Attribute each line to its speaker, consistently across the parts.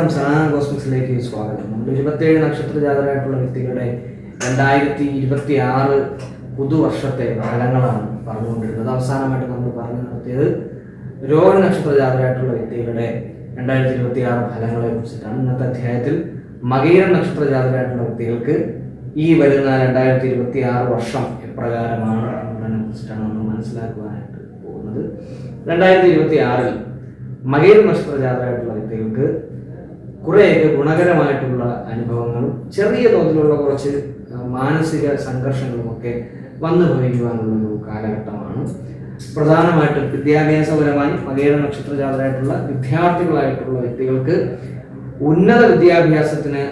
Speaker 1: നമസ്കാരം സനാതന കോസ്മിക്സിലേക്ക് സ്വാഗതം. നമ്മൾ ഇരുപത്തിയേഴ് നക്ഷത്ര ജാതരായിട്ടുള്ള വ്യക്തികളുടെ രണ്ടായിരത്തി ഇരുപത്തി ആറ് പുതുവർഷത്തെ ഫലങ്ങളാണ് പറഞ്ഞുകൊണ്ടിരുന്നത്. അവസാനമായിട്ട് നമ്മൾ പറഞ്ഞു നടത്തിയത് രോഹിണി നക്ഷത്ര ജാതരായിട്ടുള്ള വ്യക്തികളുടെ രണ്ടായിരത്തി ഇരുപത്തി ആറ് ഫലങ്ങളെ കുറിച്ചിട്ടാണ്. ഇന്നത്തെ അധ്യായത്തിൽ മകീര നക്ഷത്ര ജാതരായിട്ടുള്ള വ്യക്തികൾക്ക് ഈ വരുന്ന രണ്ടായിരത്തി ഇരുപത്തി ആറ് വർഷം എപ്രകാരമാണ് എന്നതിനെ കുറിച്ചിട്ടാണ് നമ്മൾ മനസ്സിലാക്കുവാനായിട്ട് പോകുന്നത്. രണ്ടായിരത്തി ഇരുപത്തി ആറിൽ മകീര നക്ഷത്ര ജാതരായിട്ടുള്ള വ്യക്തികൾക്ക് കുറേയൊക്കെ ഗുണകരമായിട്ടുള്ള അനുഭവങ്ങളും ചെറിയ തോതിലുള്ള കുറച്ച് മാനസിക സംഘർഷങ്ങളുമൊക്കെ വന്നു ഭവിക്കുവാനുള്ള ഒരു കാലഘട്ടമാണ്. പ്രധാനമായിട്ടും വിദ്യാഭ്യാസപരമായി മകേര നക്ഷത്ര ജാതരായിട്ടുള്ള വിദ്യാർത്ഥികളായിട്ടുള്ള വ്യക്തികൾക്ക് ഉന്നത വിദ്യാഭ്യാസത്തിന്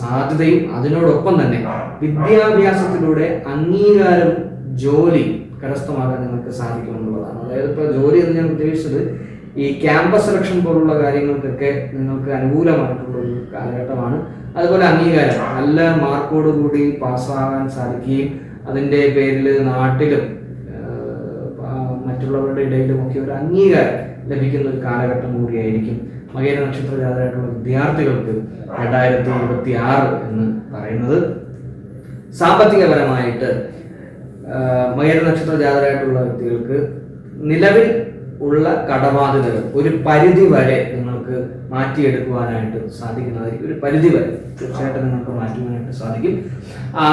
Speaker 1: സാധ്യതയും അതിനോടൊപ്പം തന്നെ വിദ്യാഭ്യാസത്തിലൂടെ അംഗീകാരം ജോലി കരസ്ഥമാക്കാൻ നിങ്ങൾക്ക് സാധിക്കുമെന്നുള്ളതാണ്. അതായത് ഇപ്പോൾ ജോലി എന്ന് ഞാൻ ഉദ്ദേശിച്ചത് ഈ ക്യാമ്പസ് സെലക്ഷൻ പോലുള്ള കാര്യങ്ങൾക്കൊക്കെ നിങ്ങൾക്ക് അനുകൂലമായിട്ടുള്ള ഒരു കാലഘട്ടമാണ്. അതുപോലെ അംഗീകാരം. നല്ല മാർക്കോട് കൂടി പാസ്സാകാൻ സാധിക്കുകയും അതിന്റെ പേരിൽ നാട്ടിലും മറ്റുള്ളവരുടെ ഇടയിലും ഒക്കെ ഒരു അംഗീകാരം ലഭിക്കുന്ന ഒരു കാലഘട്ടം കൂടിയായിരിക്കും. മകേര നക്ഷത്ര ജാതരായിട്ടുള്ള വിദ്യാർത്ഥികൾക്ക് രണ്ടായിരത്തി ഇരുപത്തി ആറ് എന്ന് പറയുന്നത്. സാമ്പത്തികപരമായിട്ട് മകര നക്ഷത്ര ജാതരായിട്ടുള്ള വ്യക്തികൾക്ക് നിലവിൽ ഉള്ള കടബാധ്യതകൾ ഒരു പരിധി വരെ നിങ്ങൾക്ക് മാറ്റിയെടുക്കുവാനായിട്ട് സാധിക്കുന്നതായിരിക്കും ഒരു പരിധി വരെ തീർച്ചയായിട്ടും നിങ്ങൾക്ക് മാറ്റുവാനായിട്ട് സാധിക്കും. ആ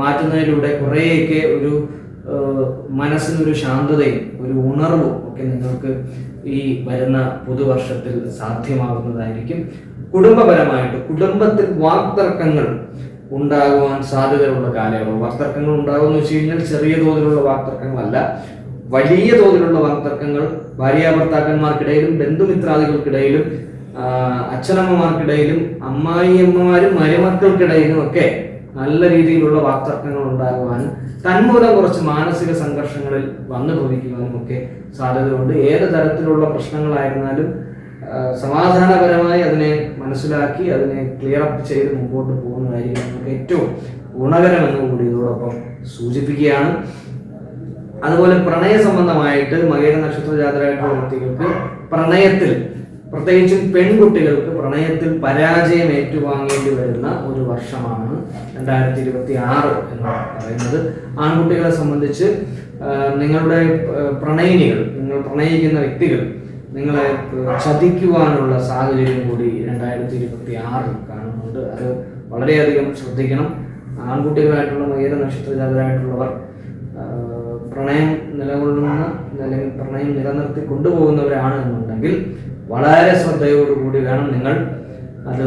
Speaker 1: മാറ്റുന്നതിലൂടെ കുറേയൊക്കെ ഒരു മനസ്സിനൊരു ശാന്തതയും ഒരു ഉണർവും ഒക്കെ നിങ്ങൾക്ക് ഈ വരുന്ന പുതുവർഷത്തിൽ സാധ്യമാകുന്നതായിരിക്കും. കുടുംബപരമായിട്ട് കുടുംബത്തിൽ വാക്തർക്കങ്ങൾ ഉണ്ടാകുവാൻ സാധ്യതയുള്ള കാലയളവ്. വാക്തർക്കങ്ങൾ ഉണ്ടാകുമെന്ന് വെച്ച് കഴിഞ്ഞാൽ ചെറിയ തോതിലുള്ള വാക്തർക്കങ്ങളല്ല. വലിയ തോതിലുള്ള വാക്തർക്കങ്ങൾ ഭാര്യാഭർത്താക്കന്മാർക്കിടയിലും ബന്ധുമിത്രാദികൾക്കിടയിലും ആ, അച്ഛനമ്മമാർക്കിടയിലും അമ്മായിയമ്മമാരും മരുമക്കൾക്കിടയിലും ഒക്കെ നല്ല രീതിയിലുള്ള വാക്തർക്കങ്ങൾ ഉണ്ടാകുവാനും തന്മൂലം കുറച്ച് മാനസിക സംഘർഷങ്ങളിൽ വന്നു ഭവിക്കുവാനും ഒക്കെ സാധ്യതയുണ്ട്. ഏത് തരത്തിലുള്ള പ്രശ്നങ്ങളായിരുന്നാലും സമാധാനപരമായി അതിനെ മനസ്സിലാക്കി അതിനെ ക്ലിയർ അപ്പ് ചെയ്ത് മുമ്പോട്ട് പോകുന്നതായിരിക്കും നമുക്ക് ഏറ്റവും ഗുണകരമെന്നും കൂടി ഇതോടൊപ്പം സൂചിപ്പിക്കുകയാണ്. അതുപോലെ പ്രണയ സംബന്ധമായിട്ട് മകര നക്ഷത്ര ജാതരായിട്ടുള്ള വ്യക്തികൾക്ക് പ്രണയത്തിൽ പ്രത്യേകിച്ചും പെൺകുട്ടികൾക്ക് പ്രണയത്തിൽ പരാജയം ഏറ്റുവാങ്ങേണ്ടി വരുന്ന ഒരു വർഷമാണ് രണ്ടായിരത്തി ഇരുപത്തി ആറ് എന്ന് പറയുന്നത്. ആൺകുട്ടികളെ സംബന്ധിച്ച് നിങ്ങളുടെ പ്രണയിനികൾ നിങ്ങൾ പ്രണയിക്കുന്ന വ്യക്തികൾ നിങ്ങളെ ചതിക്കുവാനുള്ള സാഹചര്യം കൂടി രണ്ടായിരത്തി ഇരുപത്തി ആറിൽ കാണുന്നുണ്ട്. അത് വളരെയധികം ശ്രദ്ധിക്കണം. ആൺകുട്ടികളായിട്ടുള്ള മകര നക്ഷത്ര ജാതരായിട്ടുള്ളവർ പ്രണയം നിലകൊള്ളുന്ന അല്ലെങ്കിൽ പ്രണയം നിലനിർത്തി കൊണ്ടുപോകുന്നവരാണ് എന്നുണ്ടെങ്കിൽ വളരെ ശ്രദ്ധയോടുകൂടി വേണം നിങ്ങൾ അത്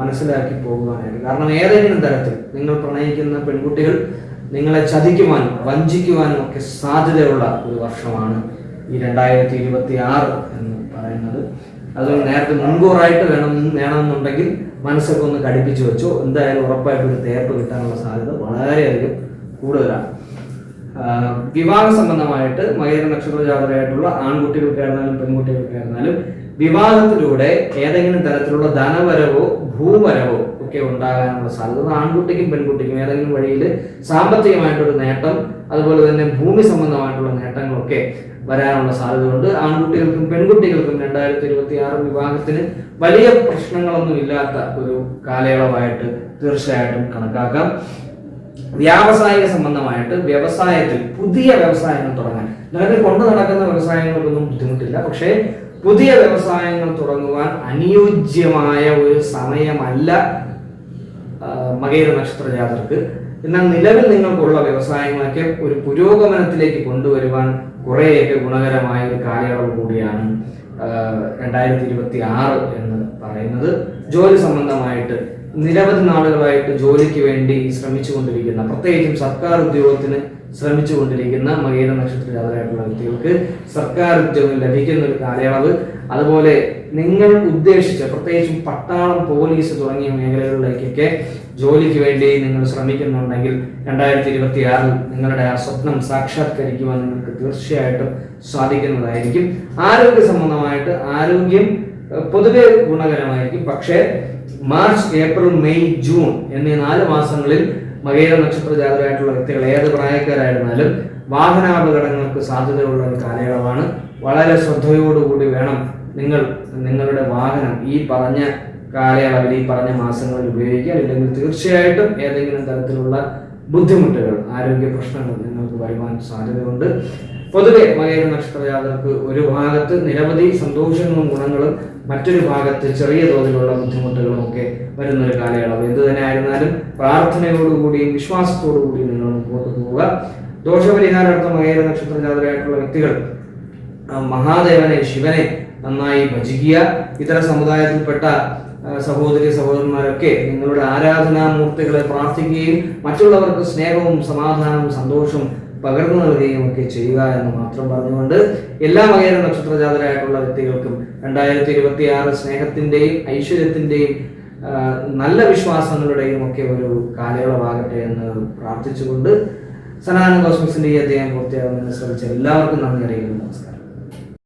Speaker 1: മനസ്സിലാക്കി പോകുവാനായിട്ട്. കാരണം ഏതെങ്കിലും തരത്തിൽ നിങ്ങൾ പ്രണയിക്കുന്ന പെൺകുട്ടികൾ നിങ്ങളെ ചതിക്കുവാനും വഞ്ചിക്കുവാനും ഒക്കെ സാധ്യതയുള്ള ഒരു വർഷമാണ് ഈ രണ്ടായിരത്തി ഇരുപത്തി ആറ് എന്ന് പറയുന്നത്. അതുകൊണ്ട് നേരത്തെ മുൻകൂറായിട്ട് വേണം വേണമെന്നുണ്ടെങ്കിൽ മനസ്സൊക്കെ ഒന്ന് കടിപ്പിച്ചു വെച്ചോ. എന്തായാലും ഉറപ്പായിട്ടും ഒരു തേപ്പ് കിട്ടാനുള്ള സാധ്യത വളരെയധികം കൂടുതലാണ്. വിവാഹ സംബന്ധമായിട്ട് മകര നക്ഷത്ര ജാതരായിട്ടുള്ള ആൺകുട്ടികൾക്കായിരുന്നാലും പെൺകുട്ടികൾക്കായിരുന്നാലും വിവാഹത്തിലൂടെ ഏതെങ്കിലും തരത്തിലുള്ള ധനവരവോ ഭൂവരവോ ഒക്കെ ഉണ്ടാകാനുള്ള സാധ്യത ആൺകുട്ടിക്കും പെൺകുട്ടിക്കും ഏതെങ്കിലും വഴിയിൽ സാമ്പത്തികമായിട്ടൊരു നേട്ടം അതുപോലെ തന്നെ ഭൂമി സംബന്ധമായിട്ടുള്ള നേട്ടങ്ങളൊക്കെ വരാനുള്ള സാധ്യതയുണ്ട്. ആൺകുട്ടികൾക്കും പെൺകുട്ടികൾക്കും രണ്ടായിരത്തി ഇരുപത്തി ആറ് വിവാഹത്തിന് വലിയ പ്രശ്നങ്ങളൊന്നും ഇല്ലാത്ത ഒരു കാലയളവായിട്ട് തീർച്ചയായിട്ടും കണക്കാക്കാം. വ്യാവസായിക സംബന്ധമായിട്ട് വ്യവസായത്തിൽ പുതിയ വ്യവസായങ്ങൾ തുടങ്ങാൻ. നിലവിൽ കൊണ്ടു നടക്കുന്ന വ്യവസായങ്ങൾക്കൊന്നും ബുദ്ധിമുട്ടില്ല. പക്ഷേ പുതിയ വ്യവസായങ്ങൾ തുടങ്ങുവാൻ അനുയോജ്യമായ ഒരു സമയമല്ല മകേര നക്ഷത്ര ജാതർക്ക് എന്നാൽ നിലവിൽ നിങ്ങൾക്കുള്ള വ്യവസായങ്ങളൊക്കെ ഒരു പുരോഗമനത്തിലേക്ക് കൊണ്ടുവരുവാൻ കുറേയൊക്കെ ഗുണകരമായ ഒരു കാലയളവ് കൂടിയാണ് രണ്ടായിരത്തി ഇരുപത്തി ആറ് എന്ന് പറയുന്നത്. ജോലി സംബന്ധമായിട്ട് നിരവധി നാളുകളായിട്ട് ജോലിക്ക് വേണ്ടി ശ്രമിച്ചു ശ്രമിച്ചുകൊണ്ടിരിക്കുന്ന പ്രത്യേകിച്ചും സർക്കാർ ഉദ്യോഗത്തിന് ശ്രമിച്ചുകൊണ്ടിരിക്കുന്ന മകീര നക്ഷത്ര ജാതരായിട്ടുള്ള വ്യക്തികൾക്ക് സർക്കാർ ഉദ്യോഗം ലഭിക്കുന്ന ഒരു കാലയളവ്. അതുപോലെ നിങ്ങൾ ഉദ്ദേശിച്ച പ്രത്യേകിച്ചും പട്ടാളം പോലീസ് തുടങ്ങിയ മേഖലകളിലേക്കൊക്കെ ജോലിക്ക് വേണ്ടി നിങ്ങൾ ശ്രമിക്കുന്നുണ്ടെങ്കിൽ രണ്ടായിരത്തി ഇരുപത്തി ആറിൽ നിങ്ങളുടെ ആ സ്വപ്നം സാക്ഷാത്കരിക്കുവാൻ നിങ്ങൾക്ക് തീർച്ചയായിട്ടും സാധിക്കുന്നതായിരിക്കും. ആരോഗ്യ സംബന്ധമായിട്ട് ആരോഗ്യം പൊതുവെ ഗുണകരമായിരിക്കും. പക്ഷേ മാർച്ച് ഏപ്രിൽ മെയ് ജൂൺ എന്നീ നാല് മാസങ്ങളിൽ മകേര നക്ഷത്ര ജാതരായിട്ടുള്ള വ്യക്തികൾ ഏത് പ്രായക്കാരായിരുന്നാലും വാഹനാപകടങ്ങൾക്ക് സാധ്യതയുള്ള ഒരു കാലയളവാണ്. വളരെ ശ്രദ്ധയോടുകൂടി വേണം നിങ്ങൾ നിങ്ങളുടെ വാഹനം ഈ പറഞ്ഞ കാലയളവിൽ ഈ പറഞ്ഞ മാസങ്ങളിൽ ഉപയോഗിക്കുക. ഇല്ലെങ്കിൽ തീർച്ചയായിട്ടും ഏതെങ്കിലും തരത്തിലുള്ള ബുദ്ധിമുട്ടുകൾ ആരോഗ്യ പ്രശ്നങ്ങൾ നിങ്ങൾക്ക് വരുവാൻ സാധ്യതയുണ്ട്. പൊതുവെ മകര നക്ഷത്ര ജാതകർക്ക് ഒരു ഭാഗത്ത് നിരവധി സന്തോഷങ്ങളും ഗുണങ്ങളും മറ്റൊരു ഭാഗത്ത് ചെറിയ തോതിലുള്ള ബുദ്ധിമുട്ടുകളും ഒക്കെ വരുന്ന ഒരു കാലയളവ്. എന്ത് തന്നെ ആയിരുന്നാലും പ്രാർത്ഥനയോടുകൂടിയും വിശ്വാസത്തോടുകൂടിയും നിങ്ങൾ മുമ്പോട്ട് പോവുക. ദോഷപരിഹാരാർത്ഥം മകര നക്ഷത്ര ജാതകരായിട്ടുള്ള വ്യക്തികൾ മഹാദേവനെ ശിവനെ നന്നായി ഭജിക്കുക. ഇതര സമുദായത്തിൽപ്പെട്ട സഹോദരി സഹോദരന്മാരൊക്കെ നിങ്ങളുടെ ആരാധനാമൂർത്തികളെ പ്രാർത്ഥിക്കുകയും മറ്റുള്ളവർക്ക് സ്നേഹവും സമാധാനവും സന്തോഷവും പകർന്നു നൽകുകയും ഒക്കെ ചെയ്യുക എന്ന് മാത്രം പറഞ്ഞുകൊണ്ട് എല്ലാ മകര നക്ഷത്ര ജാതരായിട്ടുള്ള വ്യക്തികൾക്കും രണ്ടായിരത്തി ഇരുപത്തി ആറ് സ്നേഹത്തിന്റെയും ഐശ്വര്യത്തിന്റെയും ആ, നല്ല വിശ്വാസങ്ങളുടെയും ഒക്കെ ഒരു കാലയളവാകട്ടെ എന്ന് പ്രാർത്ഥിച്ചുകൊണ്ട് സനാതന കോസ്മിക്സിന്റെ ഈ പൂർത്തിയാകുമെന്ന് ശ്രമിച്ച എല്ലാവർക്കും നന്ദി അറിയിക്കുന്നു. നമസ്കാരം.